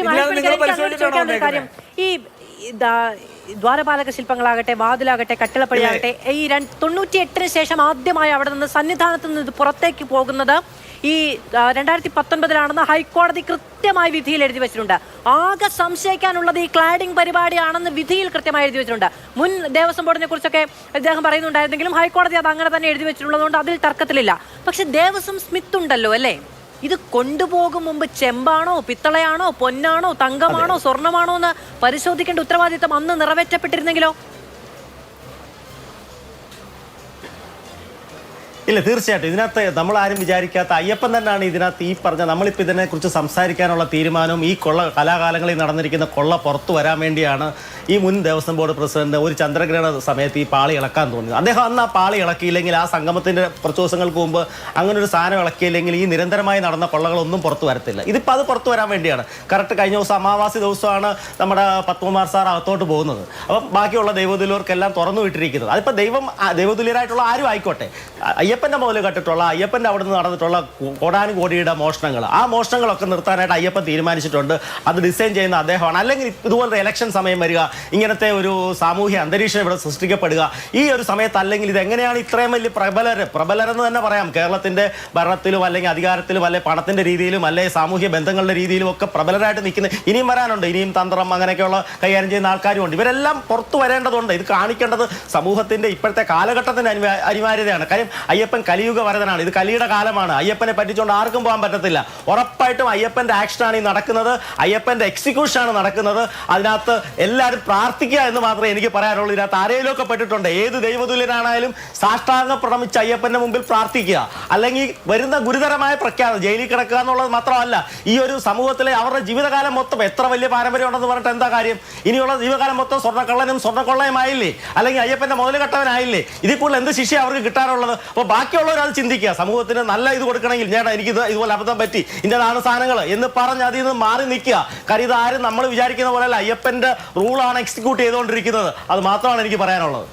ശ്രീ മഹേഷ് കാര്യം. ഈ ദ്വാരപാലക ശില്പങ്ങളാകട്ടെ വാതിലാകട്ടെ കട്ടിളപ്പടിയാകട്ടെ ഈ രണ്ട് തൊണ്ണൂറ്റി എട്ടിന് ശേഷം ആദ്യമായി അവിടെ നിന്ന് സന്നിധാനത്ത് നിന്ന് ഇത് പുറത്തേക്ക് പോകുന്നത് ഈ രണ്ടായിരത്തി പത്തൊൻപതിലാണെന്ന് ഹൈക്കോടതി കൃത്യമായി വിധിയിൽ എഴുതി വെച്ചിട്ടുണ്ട്. ആകെ സംശയിക്കാനുള്ളത് ഈ ക്ലാഡിംഗ് പരിപാടിയാണെന്ന് വിധിയിൽ കൃത്യമായി എഴുതി വെച്ചിട്ടുണ്ട്. മുൻ ദേവസ്വം ബോർഡിനെ കുറിച്ചൊക്കെ അദ്ദേഹം പറയുന്നുണ്ടായിരുന്നെങ്കിലും ഹൈക്കോടതി അത് അങ്ങനെ തന്നെ എഴുതി വെച്ചിട്ടുള്ളതുകൊണ്ട് അതിൽ തർക്കത്തിലില്ല. പക്ഷെ ദേവസ്വം സ്മിത്ത് ഉണ്ടല്ലോ അല്ലേ? ഇത് കൊണ്ടുപോകും മുമ്പ് ചെമ്പാണോ പിത്തളയാണോ പൊന്നാണോ തങ്കമാണോ സ്വർണമാണോ എന്ന് പരിശോധിക്കേണ്ട ഉത്തരവാദിത്തം അന്ന് നിറവേറ്റപ്പെട്ടിരുന്നെങ്കിലോ? ഇല്ല തീർച്ചയായിട്ടും. ഇതിനകത്ത് നമ്മൾ ആരും വിചാരിക്കാത്ത അയ്യപ്പൻ തന്നെയാണ് ഇതിനകത്ത് ഈ പറഞ്ഞ നമ്മളിപ്പോൾ ഇതിനെക്കുറിച്ച് സംസാരിക്കാനുള്ള തീരുമാനവും ഈ കൊള്ള കലാകാലങ്ങളിൽ നടന്നിരിക്കുന്ന കൊള്ള പുറത്തു വരാൻ വേണ്ടിയാണ് ഈ മുൻ ദേവസ്വം ബോർഡ് പ്രസിഡന്റ് ഒരു ചന്ദ്രഗ്രഹണ സമയത്ത് ഈ പാളി ഇളക്കാൻ തോന്നിയത്. അദ്ദേഹം അന്ന് ആ പാളി ഇളക്കിയില്ലെങ്കിൽ ആ സംഗമത്തിന്റെ കുറച്ച് ദിവസങ്ങൾക്ക് മുമ്പ് അങ്ങനെ ഒരു സാധനം ഇളക്കിയില്ലെങ്കിൽ ഈ നിരന്തരമായി നടന്ന കൊള്ളകളൊന്നും പുറത്തു വരത്തില്ല. ഇതിപ്പോൾ അത് പുറത്തു വരാൻ വേണ്ടിയാണ്. കറക്റ്റ് കഴിഞ്ഞ ദിവസം അമാവാസി ദിവസമാണ് നമ്മുടെ പത്മകുമാർ സാർ അകത്തോട്ട് പോകുന്നത്. അപ്പം ബാക്കിയുള്ള ദൈവതുല്യർക്കെല്ലാം തുറന്നു വിട്ടിരിക്കുന്നത്. അതിപ്പോൾ ദൈവം ദൈവതുല്യരായിട്ടുള്ള ആരും ആയിക്കോട്ടെ. അ- അയ്യപ്പന്റെ മുതൽ കണ്ടിട്ടുള്ള അയ്യപ്പന്റെ അവിടെ നിന്ന് നടന്നിട്ടുള്ള കോടാനുകോടിയുടെ മോഷണങ്ങൾ ആ മോഷണങ്ങളൊക്കെ നിർത്താനായിട്ട് അയ്യപ്പൻ തീരുമാനിച്ചിട്ടുണ്ട്. അത് ഡിസൈൻ ചെയ്യുന്ന അദ്ദേഹമാണ്. അല്ലെങ്കിൽ ഇതുപോലത്തെ ഇലക്ഷൻ സമയം വരിക ഇങ്ങനത്തെ ഒരു സാമൂഹ്യ അന്തരീക്ഷം ഇവിടെ സൃഷ്ടിക്കപ്പെടുക ഈ ഒരു സമയത്ത് അല്ലെങ്കിൽ ഇത് എങ്ങനെയാണ് ഇത്രയും വലിയ പ്രബലർ പ്രബലരെന്ന് തന്നെ പറയാം. കേരളത്തിന്റെ ഭരണത്തിലും അല്ലെങ്കിൽ അധികാരത്തിലും അല്ലെ പണത്തിന്റെ രീതിയിലും അല്ലെ സാമൂഹ്യ ബന്ധങ്ങളുടെ രീതിയിലും ഒക്കെ പ്രബലരായിട്ട് നിൽക്കുന്ന ഇനിയും വരാനുണ്ട്. ഇനിയും തന്ത്രം അങ്ങനെയൊക്കെയുള്ള കൈകാര്യം ചെയ്യുന്ന ആൾക്കാരും ഉണ്ട്. ഇവരെല്ലാം പുറത്തു വരേണ്ടതുണ്ട്. ഇത് കാണിക്കേണ്ടത് സമൂഹത്തിന്റെ ഇപ്പോഴത്തെ കാലഘട്ടത്തിന്റെ അനിവാ അനിവാര്യതയാണ്. കാര്യം അയ്യപ്പൻ കലിയുഗ വരതനാണ്. ഇത് കലിയുടെ കാലമാണ്. അയ്യപ്പനെ പറ്റിച്ചുകൊണ്ട് ആർക്കും പോകാൻ പറ്റത്തില്ല. ഉറപ്പായിട്ടും അയ്യപ്പന്റെ ആക്ഷനാണ് ഈ നടക്കുന്നത്. അയ്യപ്പന്റെ എക്സിക്യൂഷൻ ആണ് നടക്കുന്നത്. അതിനകത്ത് എല്ലാവരും പ്രാർത്ഥിക്കുക എന്ന് മാത്രമേ എനിക്ക് പറയാനുള്ളൂ ഇതിനകത്ത് ആരെങ്കിലും ഒക്കെ പെട്ടിട്ടുണ്ട്. ഏത് ദൈവതുല്യനാണായാലും സാഷ്ടാംഗം പ്രണമിച്ച് അയ്യപ്പന്റെ മുമ്പിൽ പ്രാർത്ഥിക്കുക. അല്ലെങ്കിൽ വരുന്ന ഗുരുതരമായ പ്രഖ്യാപനം ജയിലിൽ കിടക്കുക എന്നുള്ളത് മാത്രമല്ല ഈ ഒരു സമൂഹത്തിലെ അവരുടെ ജീവിതകാലം മൊത്തം എത്ര വലിയ പാരമ്പര്യം ഉണ്ടെന്ന് പറഞ്ഞിട്ട് എന്താ കാര്യം? ഇനിയുള്ള ജീവിതകാലം മൊത്തം സ്വർണക്കള്ളനും സ്വർണക്കൊള്ളയുമായില്ലേ? അല്ലെങ്കിൽ അയ്യപ്പന്റെ മുതൽ കെട്ടവനായില്ലേ ഇതിൽ കൂടുതൽ എന്ത് ശിക്ഷ അവർക്ക് കിട്ടാനുള്ളത് അപ്പോൾ ബാക്കിയുള്ളവർ അത് ചിന്തിക്കുക. സമൂഹത്തിന് നല്ല ഇത് കൊടുക്കണമെങ്കിൽ ഞാൻ എനിക്ക് ഇത് ഇതുപോലെ അബദ്ധം പറ്റി ഇന്നതാണ് സാധനങ്ങൾ എന്ന് പറഞ്ഞ് അതിൽ നിന്ന് മാറി നിൽക്കുക. കാര്യം ഇതാരും നമ്മൾ വിചാരിക്കുന്ന പോലെ അല്ല അയ്യപ്പന്റെ റൂളാണ് എക്സിക്യൂട്ട് ചെയ്തുകൊണ്ടിരിക്കുന്നത്. അത് മാത്രമാണ് എനിക്ക് പറയാനുള്ളത്.